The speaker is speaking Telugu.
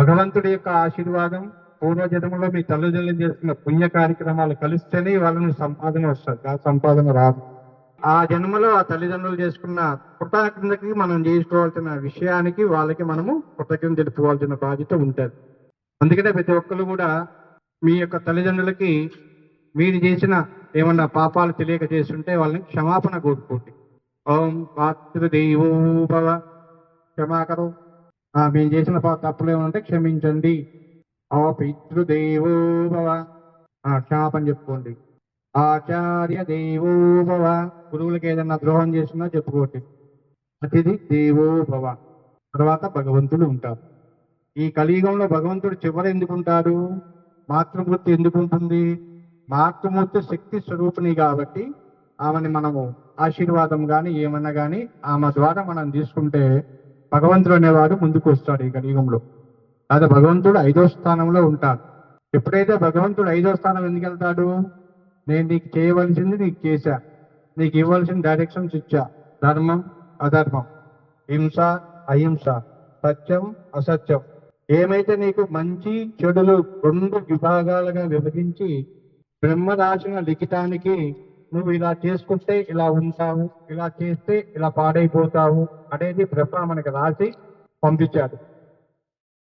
భగవంతుడి యొక్క ఆశీర్వాదం పూర్వజన్మలో మీ తల్లిదండ్రులు చేస్తున్న పుణ్య కార్యక్రమాలు కలిస్తేనే వాళ్ళని సంపాదన వస్తారు ఆ సంపాదన రాదు. ఆ జన్మలో ఆ తల్లిదండ్రులు చేసుకున్న కృతజ్ఞతకి మనం చేసుకోవాల్సిన విషయానికి వాళ్ళకి మనము కృతజ్ఞత తెలుపుకోవాల్సిన బాధ్యత ఉంటుంది. అందుకనే ప్రతి ఒక్కరు కూడా మీ యొక్క తల్లిదండ్రులకి మీరు చేసిన ఏమన్నా పాపాలు తెలియక చేస్తుంటే వాళ్ళని క్షమాపణ కోరుకోండి. ఓం మాతృదేవో క్షమాకరం మేము చేసిన తప్పులు ఏమంటే క్షమించండి. ఆ పితృదేవో భవ. ఆ, క్షమాపణ చెప్పుకోండి. ఆచార్య దేవో భవ. గురువులకి ఏదైనా ద్రోహం చేసినా చెప్పుకోండి. అతిథి దేవో భవ. తర్వాత భగవంతుడు ఉంటారు ఈ కలియుగంలో భగవంతుడు చివర ఎందుకు ఉంటాడు మాతృమూర్తి ఎందుకు ఉంటుంది మాతృమూర్తి శక్తి స్వరూపిణి కాబట్టి ఆమెని మనము ఆశీర్వాదం కానీ ఏమన్నా కానీ ఆమె ద్వారా మనం తీసుకుంటే భగవంతుడు అనేవాడు ముందుకు వస్తాడు ఈ కలియుగంలో. అది భగవంతుడు ఐదో స్థానంలో ఉంటాడు. ఎప్పుడైతే భగవంతుడు ఐదో స్థానం ఎందుకు వెళ్తాడు? నేను నీకు చేయవలసింది నీకు చేశా. నీకు ఇవ్వాల్సిన డైరెక్షన్స్ ఇచ్చా. ధర్మం అధర్మం. హింస అహింస. సత్యం అసత్యం. ఏమైతే నీకు మంచి చెడులు రెండు విభాగాలుగా విభజించి బ్రహ్మ రాసిన లిఖితానికి నువ్వు ఇలా చేసుకుంటే ఇలా ఉంటావు ఇలా చేస్తే ఇలా పాడైపోతావు అనేది బ్రహ్మ మనకి రాసి పంపించాడు.